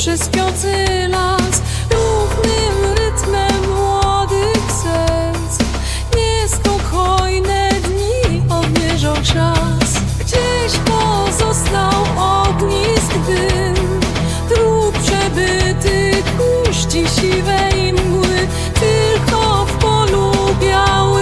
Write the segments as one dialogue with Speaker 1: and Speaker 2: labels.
Speaker 1: przez piący las. Równym rytmem młodych serc. Niespokojne dni odmierzą czas. Gdzieś pozostał ognisk dym. Dróg przebyty kuści siwej mgły. Tylko w polu białym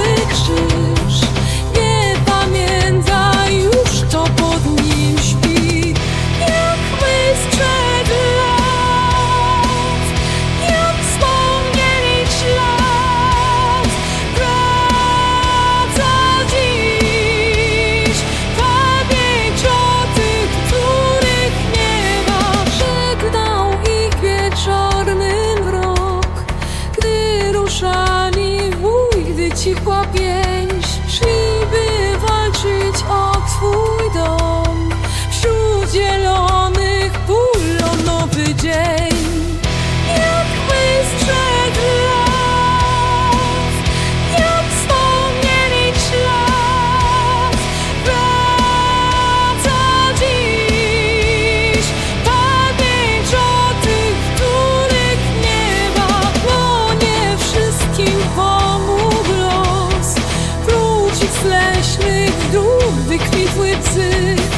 Speaker 1: wykwitły psy.